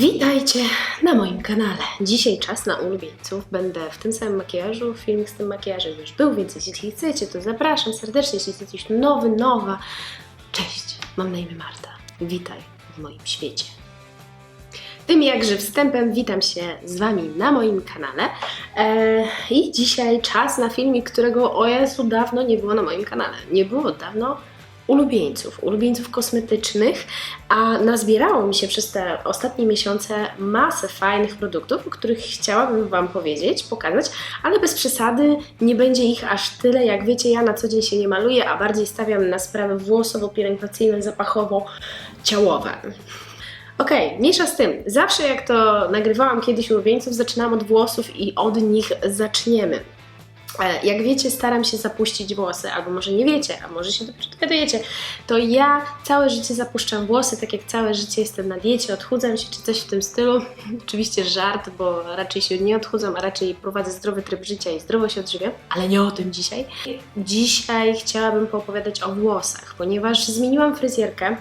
Witajcie na moim kanale. Dzisiaj czas na ulubieńców. Będę w tym samym makijażu. Filmik z tym makijażem już był, więc jeśli chcecie, to zapraszam serdecznie. Jeśli jesteś nowy, nowa. Cześć, mam na imię Marta. Witaj w moim świecie. Tym jakże wstępem witam się z Wami na moim kanale. Eee, I dzisiaj czas na filmik, którego o Jezu dawno nie było na moim kanale. Nie było dawno ulubieńców, ulubieńców kosmetycznych, a nazbierało mi się przez te ostatnie miesiące masę fajnych produktów, o których chciałabym Wam powiedzieć, pokazać, ale bez przesady nie będzie ich aż tyle. Jak wiecie, ja na co dzień się nie maluję, a bardziej stawiam na sprawy włosowo-pielęgnacyjne, zapachowo-ciałowe. Okej, mniejsza z tym. Zawsze jak to nagrywałam kiedyś ulubieńców, zaczynam od włosów i od nich zaczniemy. Jak wiecie, staram się zapuścić włosy, albo może nie wiecie, a może się dopiero dowiadujecie, to ja całe życie zapuszczam włosy, tak jak całe życie jestem na diecie, odchudzam się czy coś w tym stylu. Oczywiście żart, bo raczej się nie odchudzam, a raczej prowadzę zdrowy tryb życia i zdrowo się odżywiam, ale nie o tym dzisiaj. Dzisiaj chciałabym poopowiadać o włosach, ponieważ zmieniłam fryzjerkę.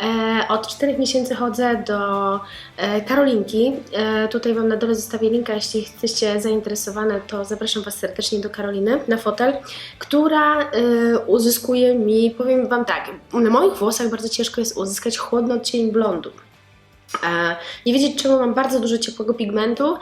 E, Od 4 miesięcy chodzę do e, Karolinki. E, Tutaj Wam na dole zostawię linka, jeśli jesteście zainteresowane, to zapraszam Was serdecznie do Karoliny na fotel, która uzyskuje mi, powiem Wam tak, na moich włosach bardzo ciężko jest uzyskać chłodny odcień blondu. Nie wiedzieć czemu mam bardzo dużo ciepłego pigmentu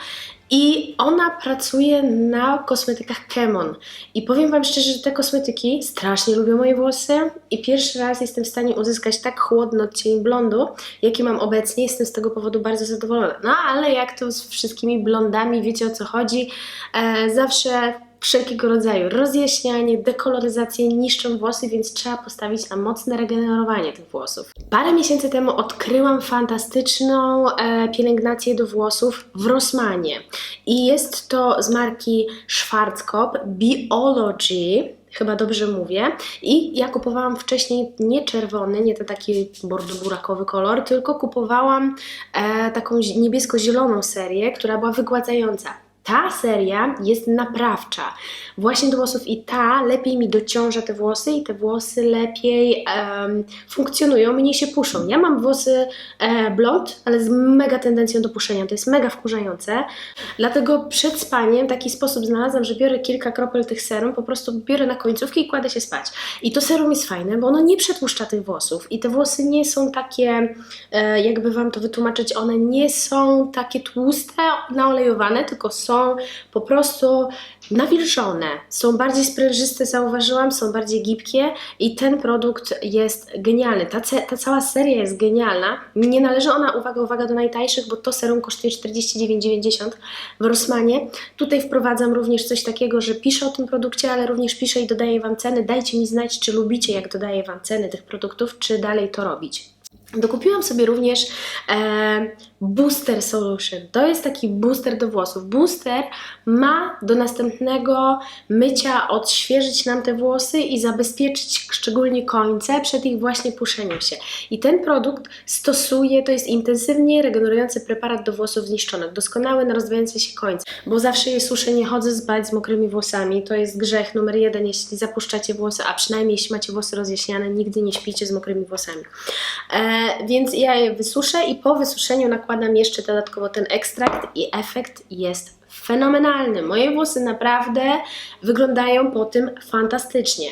i ona pracuje na kosmetykach Kemon. I powiem Wam szczerze, że te kosmetyki strasznie lubią moje włosy i pierwszy raz jestem w stanie uzyskać tak chłodny odcień blondu, jaki mam obecnie. Jestem z tego powodu bardzo zadowolona. No ale jak to z wszystkimi blondami, wiecie o co chodzi, e, zawsze wszelkiego rodzaju rozjaśnianie, dekoloryzację niszczą włosy, więc trzeba postawić na mocne regenerowanie tych włosów. Parę miesięcy temu odkryłam fantastyczną e, pielęgnację do włosów w Rossmanie. I jest to z marki Schwarzkopf Biology. Chyba dobrze mówię. I ja kupowałam wcześniej nie czerwony, nie ten taki bordo-burakowy kolor, tylko kupowałam e, taką zi- niebiesko-zieloną serię, która była wygładzająca. Ta seria jest naprawcza właśnie do włosów i ta lepiej mi dociąża te włosy i te włosy lepiej em, funkcjonują, mniej się puszą. Ja mam włosy e, blond, ale z mega tendencją do puszenia, to jest mega wkurzające. Dlatego przed spaniem taki sposób znalazłam, że biorę kilka kropel tych serum, po prostu biorę na końcówki i kładę się spać. I to serum jest fajne, bo ono nie przetłuszcza tych włosów i te włosy nie są takie, e, jakby Wam to wytłumaczyć, one nie są takie tłuste, naolejowane, tylko są po prostu nawilżone, są bardziej sprężyste, zauważyłam, są bardziej gibkie i ten produkt jest genialny. Ta, ta cała seria jest genialna. Nie należy ona, uwaga, uwaga, do najtańszych, bo to serum kosztuje 49,90 w Rossmanie. Tutaj wprowadzam również coś takiego, że piszę o tym produkcie, ale również piszę i dodaję Wam ceny. Dajcie mi znać, czy lubicie, jak dodaję Wam ceny tych produktów, czy dalej to robić. Dokupiłam sobie również e, Booster Solution. To jest taki booster do włosów. Booster ma do następnego mycia odświeżyć nam te włosy i zabezpieczyć szczególnie końce przed ich właśnie puszeniem się. I ten produkt stosuje, to jest intensywnie regenerujący preparat do włosów zniszczonych, doskonały na rozwijające się końce, bo zawsze je suszę, nie chodzę zbać z mokrymi włosami. To jest grzech numer jeden, jeśli zapuszczacie włosy, a przynajmniej jeśli macie włosy rozjaśniane, nigdy nie śpicie z mokrymi włosami. E, więc ja je wysuszę i po wysuszeniu nakładam jeszcze dodatkowo ten ekstrakt i efekt jest fenomenalny. Moje włosy naprawdę wyglądają po tym fantastycznie.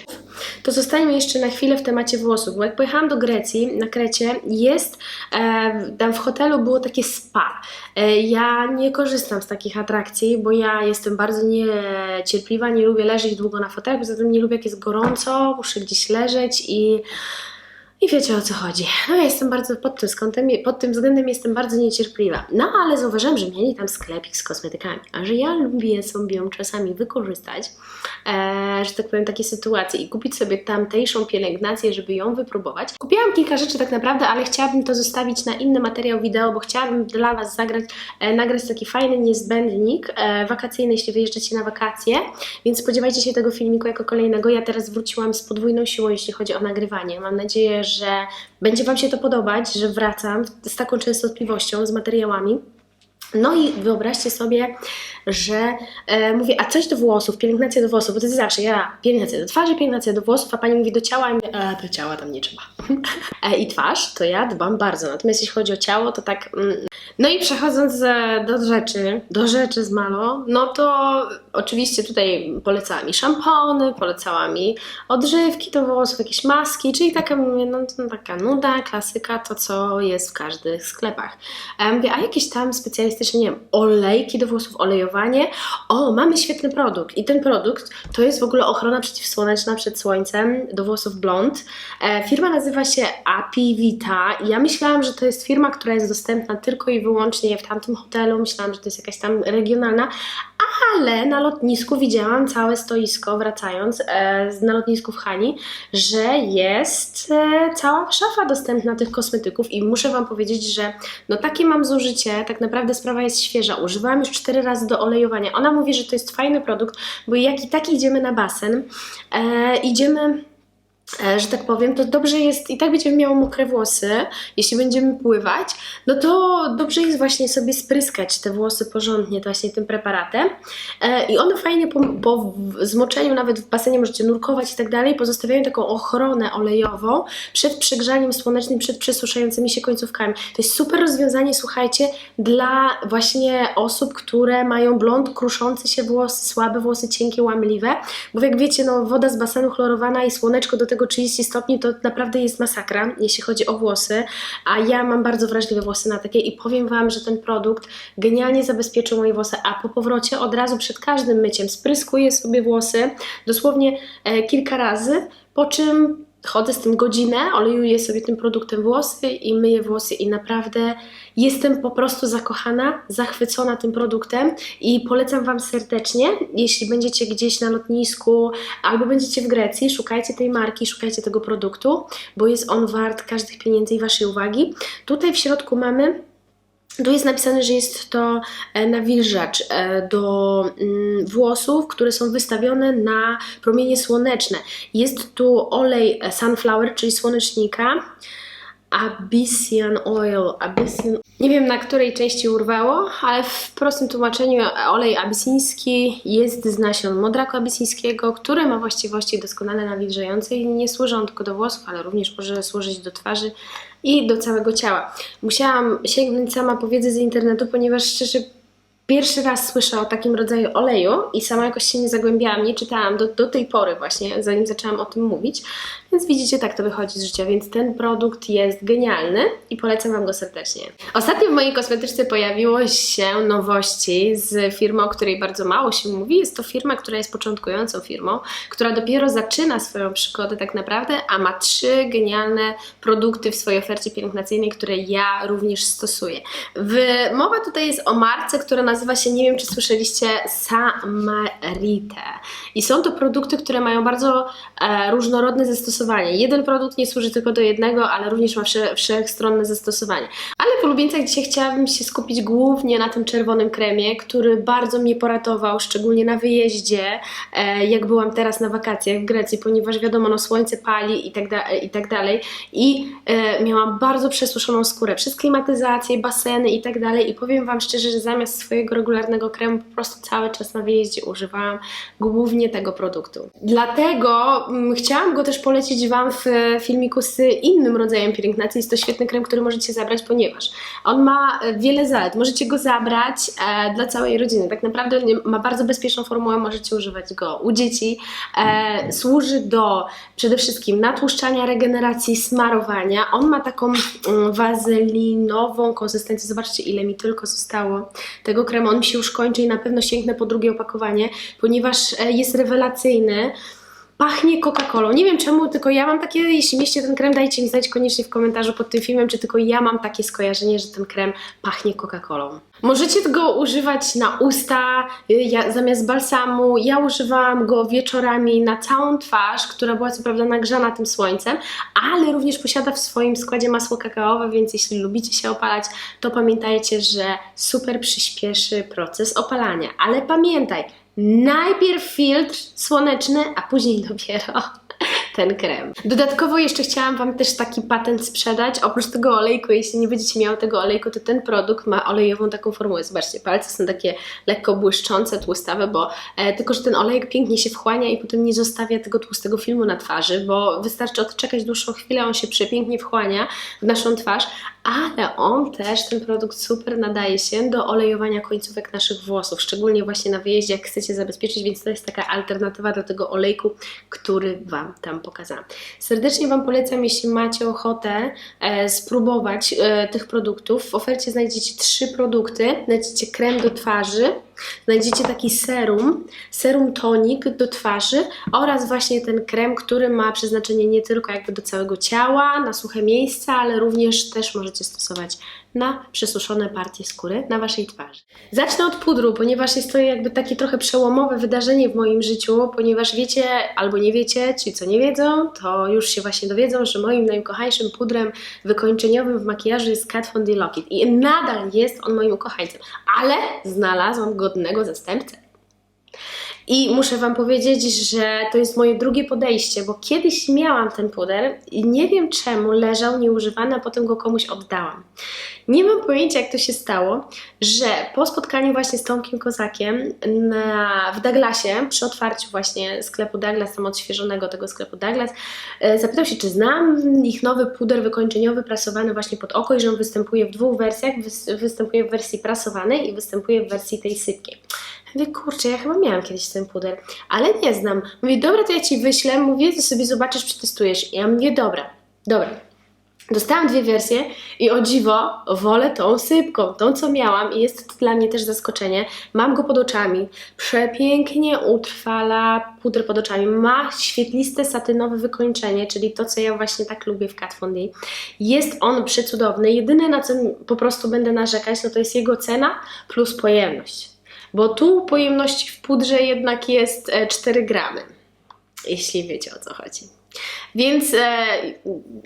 To zostańmy jeszcze na chwilę w temacie włosów, bo jak pojechałam do Grecji, na Krecie, jest, e, tam w hotelu było takie spa. E, ja nie korzystam z takich atrakcji, bo ja jestem bardzo niecierpliwa, nie lubię leżeć długo na fotelu, poza tym nie lubię jak jest gorąco, muszę gdzieś leżeć i i wiecie o co chodzi. No ja jestem bardzo pod tym, skątem, pod tym względem jestem bardzo niecierpliwa. No ale zauważyłam, że mieli tam sklepik z kosmetykami, a że ja lubię sobie ją czasami wykorzystać, e, że tak powiem, takie sytuacje i kupić sobie tamtejszą pielęgnację, żeby ją wypróbować. Kupiłam kilka rzeczy tak naprawdę, ale chciałabym to zostawić na inny materiał wideo, bo chciałabym dla Was zagrać, e, nagrać taki fajny niezbędnik e, wakacyjny, jeśli wyjeżdżacie na wakacje, więc spodziewajcie się tego filmiku jako kolejnego. Ja teraz wróciłam z podwójną siłą, jeśli chodzi o nagrywanie. Mam nadzieję, że będzie Wam się to podobać, że wracam z taką częstotliwością, z materiałami. No i wyobraźcie sobie, że e, mówię, a coś do włosów, pielęgnacja do włosów, bo to jest zawsze, ja pielęgnacja do twarzy, pielęgnacja do włosów, a pani mówi do ciała, i mówię, e, do ciała tam nie trzeba. e, I twarz, to ja dbam bardzo, natomiast jeśli chodzi o ciało, to tak... Mm. No i przechodząc e, do rzeczy, do rzeczy z Malo, no to oczywiście tutaj polecała mi szampony, polecała mi odżywki do włosów, jakieś maski, czyli taka, mówię, no, to taka nuda, klasyka, to co jest w każdych sklepach. E, mówię, a jakieś tam specjalistyczne, nie wiem, olejki do włosów, olejowanie. O, mamy świetny produkt i ten produkt to jest w ogóle ochrona przeciwsłoneczna przed słońcem do włosów blond. E, firma nazywa się Apivita i ja myślałam, że to jest firma, która jest dostępna tylko i wyłącznie w tamtym hotelu, myślałam, że to jest jakaś tam regionalna, ale na lotnisku widziałam całe stoisko, wracając e, na lotnisku w Hani, że jest e, cała szafa dostępna tych kosmetyków i muszę Wam powiedzieć, że no takie mam zużycie, tak naprawdę sprawa jest świeża. Używałam już cztery razy do olejowania. Ona mówi, że to jest fajny produkt, bo jak i tak idziemy na basen, e, idziemy że tak powiem, to dobrze jest, i tak będziemy miały mokre włosy, jeśli będziemy pływać, no to dobrze jest właśnie sobie spryskać te włosy porządnie właśnie tym preparatem. E, I one fajnie po, po zmoczeniu, nawet w basenie możecie nurkować i tak dalej, pozostawiają taką ochronę olejową przed przegrzaniem słonecznym, przed przesuszającymi się końcówkami. To jest super rozwiązanie, słuchajcie, dla właśnie osób, które mają blond, kruszące się włosy, słabe włosy, cienkie, łamliwe, bo jak wiecie, no woda z basenu chlorowana i słoneczko do tego 30 stopni to naprawdę jest masakra, jeśli chodzi o włosy, a ja mam bardzo wrażliwe włosy na takie i powiem Wam, że ten produkt genialnie zabezpieczył moje włosy, a po powrocie od razu przed każdym myciem spryskuję sobie włosy dosłownie e, kilka razy, po czym chodzę z tym godzinę, olejuję sobie tym produktem włosy i myję włosy i naprawdę jestem po prostu zakochana, zachwycona tym produktem i polecam Wam serdecznie, jeśli będziecie gdzieś na lotnisku albo będziecie w Grecji, szukajcie tej marki, szukajcie tego produktu, bo jest on wart każdych pieniędzy i Waszej uwagi. Tutaj w środku mamy tu jest napisane, że jest to e, nawilżacz e, do mm, włosów, które są wystawione na promienie słoneczne. Jest tu olej e, sunflower, czyli słonecznika. Abyssian oil, Abyssian... Nie wiem na której części urwało, ale w prostym tłumaczeniu olej abysyński jest z nasion modraku abysyńskiego, który ma właściwości doskonale nawilżające i nie służy on tylko do włosów, ale również może służyć do twarzy i do całego ciała. Musiałam sięgnąć sama po wiedzę z internetu, ponieważ szczerze pierwszy raz słyszę o takim rodzaju oleju i sama jakoś się nie zagłębiałam, nie czytałam do, do tej pory właśnie, zanim zaczęłam o tym mówić. Więc widzicie, tak to wychodzi z życia, więc ten produkt jest genialny i polecam Wam go serdecznie. Ostatnio w mojej kosmetyczce pojawiło się nowości z firmą, o której bardzo mało się mówi. Jest to firma, która jest początkującą firmą, która dopiero zaczyna swoją przygodę tak naprawdę, a ma trzy genialne produkty w swojej ofercie pielęgnacyjnej, które ja również stosuję. W, mowa tutaj jest o marce, która nazywa się, nie wiem czy słyszeliście, Samarite. I są to produkty, które mają bardzo e, różnorodne zastosowanie. Jeden produkt nie służy tylko do jednego, ale również ma wsze, wszechstronne zastosowanie. Ale w ulubieńcach dzisiaj chciałabym się skupić głównie na tym czerwonym kremie, który bardzo mnie poratował, szczególnie na wyjeździe, e, jak byłam teraz na wakacjach w Grecji, ponieważ wiadomo, no słońce pali i tak, da, i tak dalej. I e, miałam bardzo przesuszoną skórę przez klimatyzację, baseny i tak dalej. I powiem Wam szczerze, że zamiast swojego regularnego kremu po prostu cały czas na wyjeździe używałam głównie tego produktu. Dlatego mm, chciałam go też polecić Wam w filmiku z innym rodzajem pielęgnacji. Jest to świetny krem, który możecie zabrać, ponieważ on ma e, wiele zalet. Możecie go zabrać e, dla całej rodziny. Tak naprawdę ma bardzo bezpieczną formułę, możecie używać go u dzieci. E, służy do przede wszystkim natłuszczania, regeneracji, smarowania. On ma taką mm, wazelinową konsystencję. Zobaczcie, ile mi tylko zostało tego kremu. On mi się już kończy i na pewno sięgnę po drugie opakowanie, ponieważ e, jest rewelacyjny. Pachnie Coca-Colą. Nie wiem czemu, tylko ja mam takie, jeśli mieliście ten krem, dajcie mi znać koniecznie w komentarzu pod tym filmem, czy tylko ja mam takie skojarzenie, że ten krem pachnie Coca-Colą. Możecie go używać na usta, y, ja, zamiast balsamu. Ja używałam go wieczorami na całą twarz, która była co prawda nagrzana tym słońcem, ale również posiada w swoim składzie masło kakaowe, więc jeśli lubicie się opalać, to pamiętajcie, że super przyspieszy proces opalania. Ale pamiętaj, najpierw filtr słoneczny, a później dopiero ten krem. Dodatkowo jeszcze chciałam Wam też taki patent sprzedać. Oprócz tego olejku, jeśli nie będziecie miały tego olejku, to ten produkt ma olejową taką formułę. Zobaczcie, palce są takie lekko błyszczące, tłustawe, bo e, tylko, że ten olejek pięknie się wchłania i potem nie zostawia tego tłustego filmu na twarzy, bo wystarczy odczekać dłuższą chwilę, on się przepięknie wchłania w naszą twarz, ale on też, ten produkt super nadaje się do olejowania końcówek naszych włosów, szczególnie właśnie na wyjeździe, jak chcecie zabezpieczyć, więc to jest taka alternatywa do tego olejku, który Wam tam pokazałam. Serdecznie Wam polecam, jeśli macie ochotę e, spróbować e, tych produktów. W ofercie znajdziecie trzy produkty. Znajdziecie krem do twarzy, znajdziecie taki serum, serum tonik do twarzy oraz właśnie ten krem, który ma przeznaczenie nie tylko jakby do całego ciała, na suche miejsca, ale również też możecie stosować na przesuszone partie skóry na Waszej twarzy. Zacznę od pudru, ponieważ jest to jakby takie trochę przełomowe wydarzenie w moim życiu, ponieważ wiecie albo nie wiecie, ci co nie wiedzą, to już się właśnie dowiedzą, że moim najukochańszym pudrem wykończeniowym w makijażu jest Kat Von D Lockit i nadal jest on moim ukochańcem, ale znalazłam godnego zastępcę. I muszę Wam powiedzieć, że to jest moje drugie podejście, bo kiedyś miałam ten puder i nie wiem czemu leżał nieużywany, a potem go komuś oddałam. Nie mam pojęcia, jak to się stało, że po spotkaniu właśnie z Tomkiem Kozakiem na, w Douglasie, przy otwarciu właśnie sklepu Douglas, tam odświeżonego tego sklepu Douglas, e, zapytał się, czy znam ich nowy puder wykończeniowy prasowany właśnie pod oko i że on występuje w dwóch wersjach, wys- występuje w wersji prasowanej i występuje w wersji tej sypkiej. Mówię, kurczę, ja chyba miałam kiedyś ten puder, ale nie znam. Mówię, dobra, to ja Ci wyślę, mówię, to sobie zobaczysz, przetestujesz. I ja mówię, dobra, dobra. Dostałam dwie wersje i o dziwo wolę tą sypką, tą co miałam i jest to dla mnie też zaskoczenie. Mam go pod oczami, przepięknie utrwala puder pod oczami, ma świetliste satynowe wykończenie, czyli to co ja właśnie tak lubię w Kat Von D. Jest on przecudowny, jedyne na co po prostu będę narzekać, no to jest jego cena plus pojemność. Bo tu pojemność w pudrze jednak jest e, 4 gramy, jeśli wiecie o co chodzi. Więc e,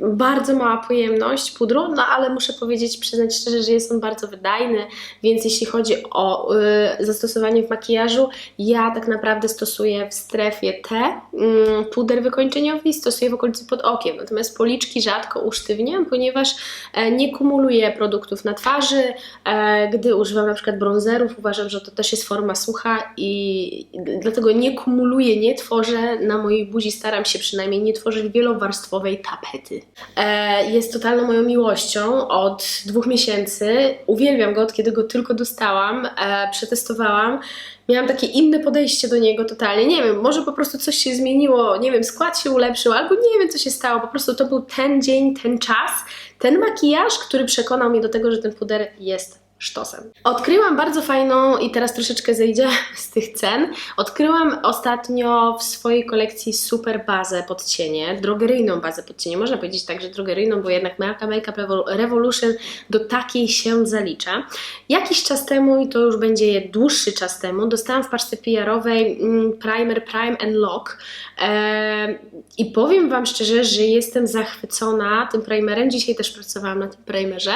bardzo mała pojemność pudru, no ale muszę powiedzieć, przyznać szczerze, że jest on bardzo wydajny, więc jeśli chodzi o e, zastosowanie w makijażu, ja tak naprawdę stosuję w strefie T mm, puder wykończeniowy stosuję w okolicy pod okiem, natomiast policzki rzadko usztywniam, ponieważ e, nie kumuluję produktów na twarzy, e, gdy używam na przykład bronzerów, uważam, że to też jest forma sucha i dlatego nie kumuluję, nie tworzę. Na mojej buzi, staram się przynajmniej nie tworzyć wielowarstwowej tapety. E, jest totalną moją miłością od dwóch miesięcy. Uwielbiam go od kiedy go tylko dostałam, e, przetestowałam. Miałam takie inne podejście do niego totalnie. Nie wiem, może po prostu coś się zmieniło, nie wiem, skład się ulepszył, albo nie wiem, co się stało. Po prostu to był ten dzień, ten czas, ten makijaż, który przekonał mnie do tego, że ten puder jest sztosem. Odkryłam bardzo fajną i teraz troszeczkę zejdzie z tych cen. Odkryłam ostatnio w swojej kolekcji super bazę pod cienie, drogeryjną bazę pod cienie. Można powiedzieć tak, że drogeryjną, bo jednak marka Makeup Revol- Revolution do takiej się zalicza. Jakiś czas temu, i to już będzie dłuższy czas temu, dostałam w paczce PR-owej mm, primer Prime and Lock Eee, i powiem Wam szczerze, że jestem zachwycona tym primerem. Dzisiaj też pracowałam na tym primerze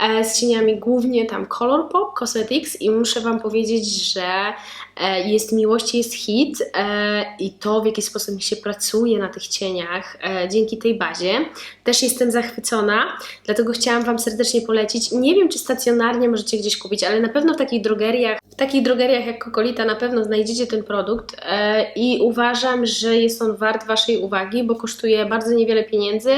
e, z cieniami głównie tam Colourpop Cosmetics i muszę Wam powiedzieć, że e, jest miłość, jest hit e, i to w jaki sposób mi się pracuje na tych cieniach e, dzięki tej bazie. Też jestem zachwycona, dlatego chciałam Wam serdecznie polecić. Nie wiem, czy stacjonarnie możecie gdzieś kupić, ale na pewno w takich drogeriach, w takich drogeriach jak Kokolita na pewno znajdziecie ten produkt i uważam, że jest on wart Waszej uwagi, bo kosztuje bardzo niewiele pieniędzy,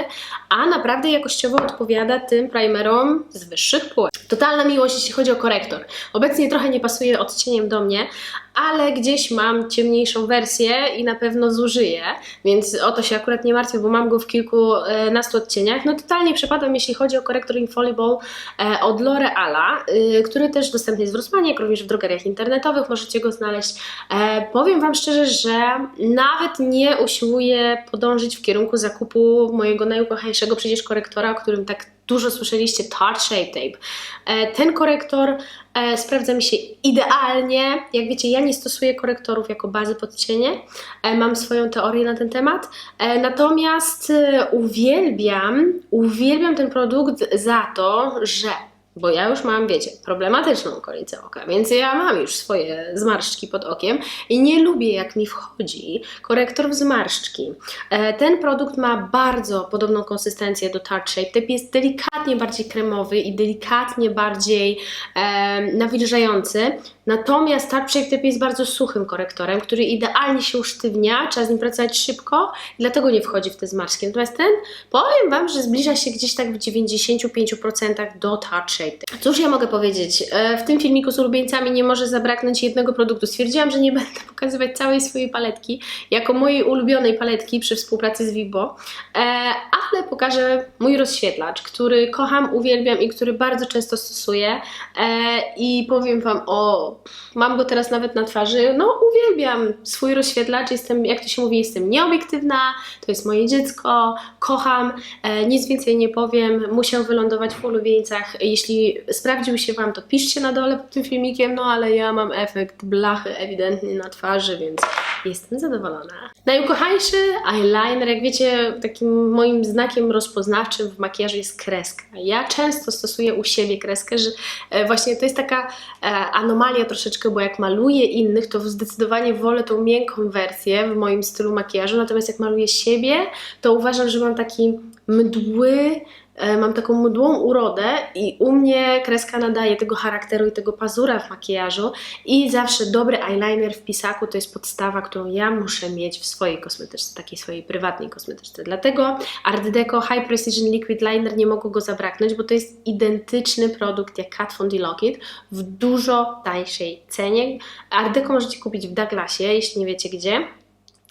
a naprawdę jakościowo odpowiada tym primerom z wyższych półek. Totalna miłość, jeśli chodzi o korektor. Obecnie trochę nie pasuje odcieniem do mnie, ale gdzieś mam ciemniejszą wersję i na pewno zużyję, więc o to się akurat nie martwię, bo mam go w kilkunastu odcieniach. No totalnie przepadam, jeśli chodzi o korektor Infallible e, od L'Oreala, y, który też dostępny jest w Rossmanie, jak również w drogeriach internetowych, możecie go znaleźć. E, powiem Wam szczerze, że nawet nie usiłuję podążyć w kierunku zakupu mojego najukochańszego przecież korektora, o którym tak dużo słyszeliście, Tarte Shape Tape. E, Ten korektor e, sprawdza mi się idealnie. Jak wiecie, ja nie stosuję korektorów jako bazy pod cienie. E, Mam swoją teorię na ten temat. Natomiast uwielbiam, uwielbiam ten produkt za to, że bo ja już mam, wiecie, problematyczną okolicę oka, więc ja mam już swoje zmarszczki pod okiem i nie lubię, jak mi wchodzi korektor w zmarszczki. E, ten produkt ma bardzo podobną konsystencję do Tarte Shape Tape, jest delikatnie bardziej kremowy i delikatnie bardziej e, nawilżający, natomiast Tarte Shape Tape jest bardzo suchym korektorem, który idealnie się usztywnia, trzeba z nim pracować szybko, dlatego nie wchodzi w te zmarszczki. Natomiast ten, powiem Wam, że zbliża się gdzieś tak w 95% do Tarte Shape Tape. Cóż ja mogę powiedzieć? E, w tym filmiku z ulubieńcami nie może zabraknąć jednego produktu. Stwierdziłam, że nie będę pokazywać całej swojej paletki, jako mojej ulubionej paletki przy współpracy z Vibo, e, ale pokażę mój rozświetlacz, który kocham, uwielbiam i który bardzo często stosuję e, i powiem Wam o... mam go teraz nawet na twarzy, no uwielbiam swój rozświetlacz, jestem, jak to się mówi, jestem nieobiektywna, to jest moje dziecko, kocham, nic więcej nie powiem, musiał wylądować w ulubieńcach, jeśli sprawdził się Wam, to piszcie na dole pod tym filmikiem, no ale ja mam efekt blachy ewidentnie na twarzy, więc jestem zadowolona. Najukochańszy eyeliner, jak wiecie, takim moim znakiem rozpoznawczym w makijażu jest kreska. Ja często stosuję u siebie kreskę, że e, właśnie to jest taka e, anomalia troszeczkę, bo jak maluję innych, to zdecydowanie wolę tą miękką wersję w moim stylu makijażu, natomiast jak maluję siebie, to uważam, że mam taki mdły, mam taką mdłą urodę i u mnie kreska nadaje tego charakteru i tego pazura w makijażu i zawsze dobry eyeliner w pisaku to jest podstawa, którą ja muszę mieć w swojej kosmetyczce, takiej swojej prywatnej kosmetyczce. Dlatego Art Deco High Precision Liquid Liner nie mogło go zabraknąć, bo to jest identyczny produkt jak Kat Von D Lockit w dużo tańszej cenie. Art Deco możecie kupić w Douglasie, jeśli nie wiecie gdzie.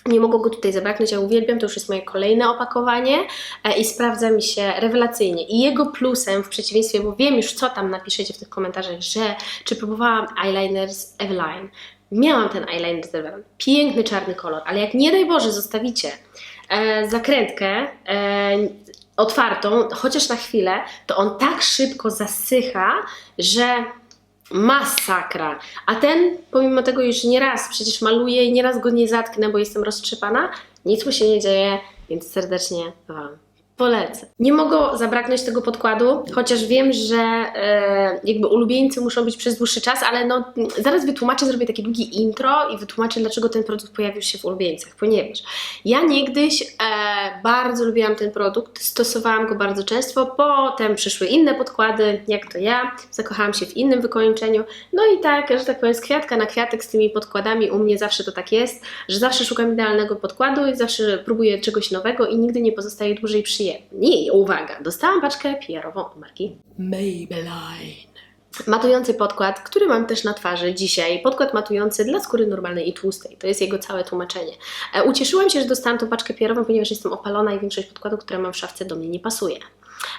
Nie mogło go tutaj zabraknąć, ja uwielbiam, to już jest moje kolejne opakowanie e, i sprawdza mi się rewelacyjnie. I jego plusem, w przeciwieństwie, bo wiem już co tam napiszecie w tych komentarzach, że czy próbowałam eyeliner z Eveline. Miałam ten eyeliner z Eveline, piękny czarny kolor, ale jak nie daj Boże zostawicie e, zakrętkę e, otwartą, chociaż na chwilę, to on tak szybko zasycha, że masakra. A ten, pomimo tego, już nieraz przecież maluję i nieraz go nie zatknę, bo jestem roztrzepana, nic mu się nie dzieje, więc serdecznie Wam Polecę. Nie mogło zabraknąć tego podkładu, chociaż wiem, że e, jakby ulubieńcy muszą być przez dłuższy czas, ale no zaraz wytłumaczę, zrobię takie długie intro i wytłumaczę, dlaczego ten produkt pojawił się w ulubieńcach, ponieważ ja niegdyś e, bardzo lubiłam ten produkt, stosowałam go bardzo często, potem przyszły inne podkłady, jak to ja, zakochałam się w innym wykończeniu, no i tak, że tak powiem, z kwiatka na kwiatek z tymi podkładami, u mnie zawsze to tak jest, że zawsze szukam idealnego podkładu i zawsze próbuję czegoś nowego i nigdy nie pozostaje dłużej przy nie, uwaga, dostałam paczkę PR-ową od marki Maybelline. Matujący podkład, który mam też na twarzy dzisiaj. Podkład matujący dla skóry normalnej i tłustej. To jest jego całe tłumaczenie. E, ucieszyłam się, że dostałam tą paczkę PR-ową, ponieważ jestem opalona i większość podkładów, które mam w szafce do mnie nie pasuje.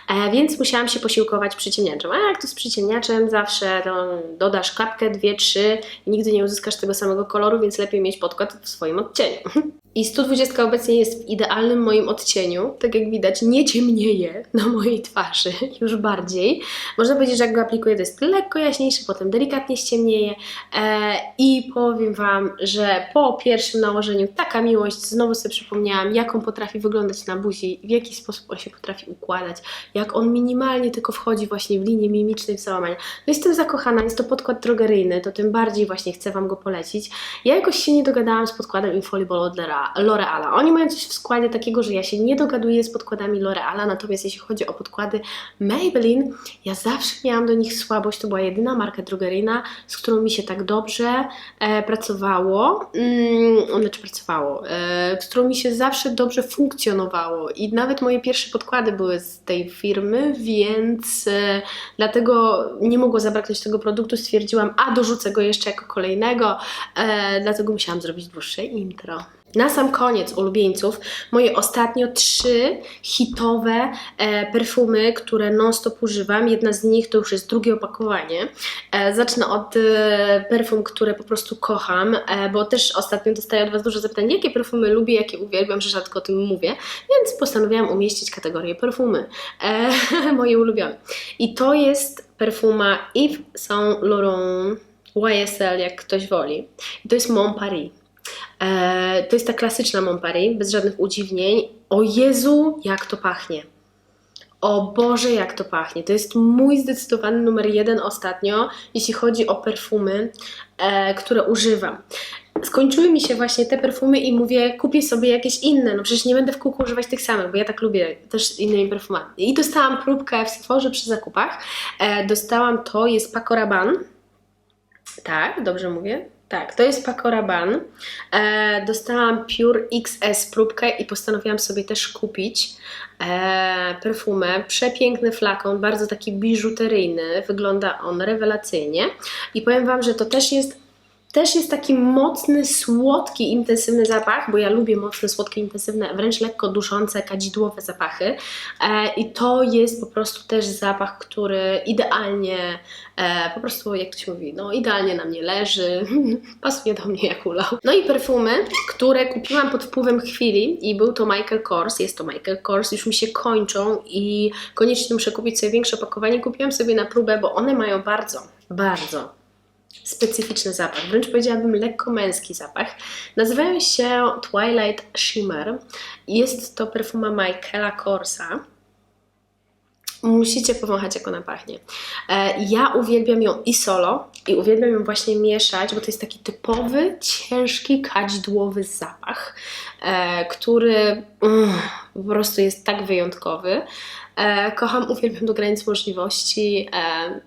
E, więc musiałam się posiłkować przyciemniaczem. A jak to z przyciemniaczem zawsze dodasz kapkę, dwie, trzy i nigdy nie uzyskasz tego samego koloru, więc lepiej mieć podkład w swoim odcieniu. I 120 obecnie jest w idealnym moim odcieniu. Tak jak widać, nie ciemnieje na mojej twarzy już bardziej. Można powiedzieć, że jak go aplikuję, to jest lekko jaśniejszy, potem delikatnie ściemnieje. E, I powiem Wam, że po pierwszym nałożeniu taka miłość, znowu sobie przypomniałam, jak on potrafi wyglądać na buzi, w jaki sposób on się potrafi układać, jak on minimalnie tylko wchodzi właśnie w linię mimicznej w załamaniu. No jestem zakochana, jest to podkład drogeryjny, to tym bardziej właśnie chcę Wam go polecić. Ja jakoś się nie dogadałam z podkładem od L'Oreala. Oni mają coś w składzie takiego, że ja się nie dogaduję z podkładami L'Oreala, natomiast jeśli chodzi o podkłady Maybelline, ja zawsze miałam do nich słabość, to była jedyna marka drogeryjna, z którą mi się tak dobrze e, pracowało, mm, znaczy pracowało, e, z którą mi się zawsze dobrze funkcjonowało i nawet moje pierwsze podkłady były z tej firmy, więc e, dlatego nie mogło zabraknąć tego produktu, stwierdziłam, a dorzucę go jeszcze jako kolejnego, e, dlatego musiałam zrobić dłuższe intro. Na sam koniec ulubieńców, moje ostatnio trzy hitowe e, perfumy, które non-stop używam. Jedna z nich to już jest drugie opakowanie. E, zacznę od e, perfum, które po prostu kocham, e, bo też ostatnio dostaję od Was dużo zapytań, jakie perfumy lubię, jakie uwielbiam, że rzadko o tym mówię, więc postanowiłam umieścić kategorię perfumy, e, moje ulubione. I to jest perfuma Yves Saint Laurent YSL, jak ktoś woli. I to jest Mon Paris. E, to jest ta klasyczna Montparis, bez żadnych udziwnień. O Jezu, jak to pachnie! O Boże, jak to pachnie. To jest mój zdecydowany numer jeden ostatnio, jeśli chodzi o perfumy, e, które używam. Skończyły mi się właśnie te perfumy i mówię, kupię sobie jakieś inne. No przecież nie będę w kółku używać tych samych, bo ja tak lubię też innymi perfumami. I dostałam próbkę w Sephorze przy zakupach. E, dostałam to, jest Paco Rabanne. Tak, dobrze mówię? Tak, to jest Paco Rabanne. E, dostałam Pure XS próbkę i postanowiłam sobie też kupić e, perfumę. Przepiękny flakon, bardzo taki biżuteryjny. Wygląda on rewelacyjnie. I powiem Wam, że to też jest też jest taki mocny, słodki, intensywny zapach, bo ja lubię mocne, słodkie, intensywne, wręcz lekko duszące, kadzidłowe zapachy. E, I to jest po prostu też zapach, który idealnie, e, po prostu jak to się mówi, no idealnie na mnie leży, pasuje do mnie jak ulał. No i perfumy, które kupiłam pod wpływem chwili i był to Michael Kors, jest to Michael Kors, już mi się kończą i koniecznie muszę kupić sobie większe opakowanie. Kupiłam sobie na próbę, bo one mają bardzo, bardzo specyficzny zapach, wręcz powiedziałabym lekko męski zapach. Nazywają się Twilight Shimmer. Jest to perfuma Michaela Korsa. Musicie powąchać, jak ona pachnie. E, Ja uwielbiam ją i solo, i uwielbiam ją właśnie mieszać, bo to jest taki typowy, ciężki, kadzidłowy zapach, e, który mm, po prostu jest tak wyjątkowy. E, Kocham, uwielbiam do granic możliwości. E,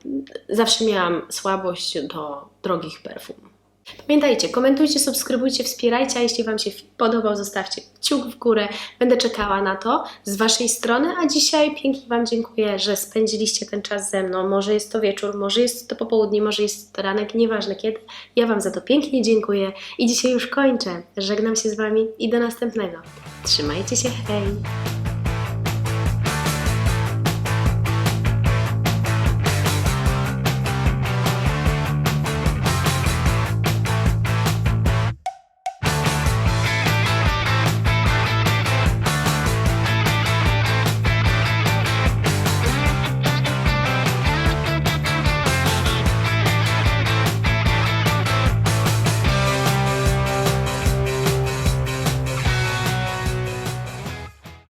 Zawsze miałam słabość do drogich perfum. Pamiętajcie, komentujcie, subskrybujcie, wspierajcie, a jeśli Wam się podobał, zostawcie kciuk w górę. Będę czekała na to z Waszej strony, a dzisiaj pięknie Wam dziękuję, że spędziliście ten czas ze mną. Może jest to wieczór, może jest to popołudnie, może jest to ranek, nieważne kiedy. Ja Wam za to pięknie dziękuję i dzisiaj już kończę. Żegnam się z Wami i do następnego. Trzymajcie się, hej!